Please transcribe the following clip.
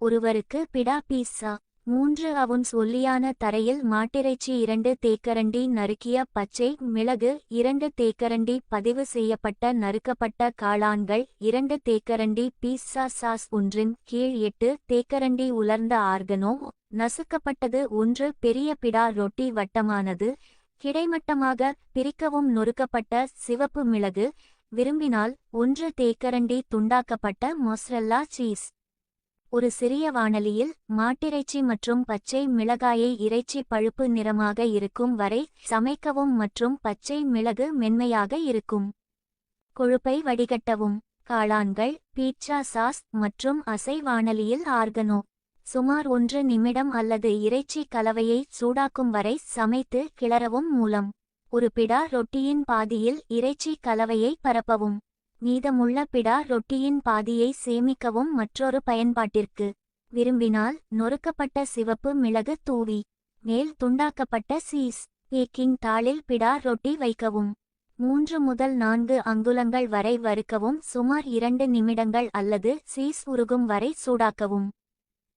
ஒருவருக்கு பிடா பீஸா மூன்று அவுன் சொல்லியான தரையில் மாட்டிறைச்சி இரண்டு தேக்கரண்டி நறுக்கிய பச்சை மிளகு இரண்டு தேக்கரண்டி பதிவு செய்யப்பட்ட நறுக்கப்பட்ட காளான்கள் இரண்டு தேக்கரண்டி பீஸா சாஸ் ஒன்றின் கீழ் எட்டு தேக்கரண்டி உலர்ந்த ஆர்கனோ நசுக்கப்பட்டது ஒன்று பெரிய பிடா ரொட்டி வட்டமானது கிடைமட்டமாக பிரிக்கவும் நொறுக்கப்பட்ட சிவப்பு மிளகு விரும்பினால் ஒன்று தேக்கரண்டி துண்டாக்கப்பட்ட மொஸ்ரல்லா சீஸ். ஒரு சிறிய வாணலியில் மாட்டிறைச்சி மற்றும் பச்சை மிளகாயை இறைச்சி பழுப்பு நிறமாக இருக்கும் வரை சமைக்கவும் மற்றும் பச்சை மிளகு மென்மையாக இருக்கும். கொழுப்பை வடிகட்டவும். காளான்கள் பீட்சா சாஸ் மற்றும் அசை வாணலியில் ஆர்கனோ. சுமார் ஒன்று நிமிடம் அல்லது இறைச்சி கலவையை சூடாக்கும் வரை சமைத்து கிளறவும் மூலம். ஒரு பிடா ரொட்டியின் பாதியில் இறைச்சி கலவையை பரப்பவும். மீதமுள்ள பிடா ரொட்டியின் பாதியை சேமிக்கவும் மற்றொரு பயன்பாட்டிற்கு. விரும்பினால் நொறுக்கப்பட்ட சிவப்பு மிளகு தூவி மேல் துண்டாக்கப்பட்ட சீஸ் பேக்கிங் தாளில் பிடா ரொட்டி வைக்கவும். மூன்று முதல் நான்கு அங்குலங்கள் வரை வறுக்கவும் சுமார் இரண்டு நிமிடங்கள் அல்லது சீஸ் உருகும் வரை சூடாக்கவும்.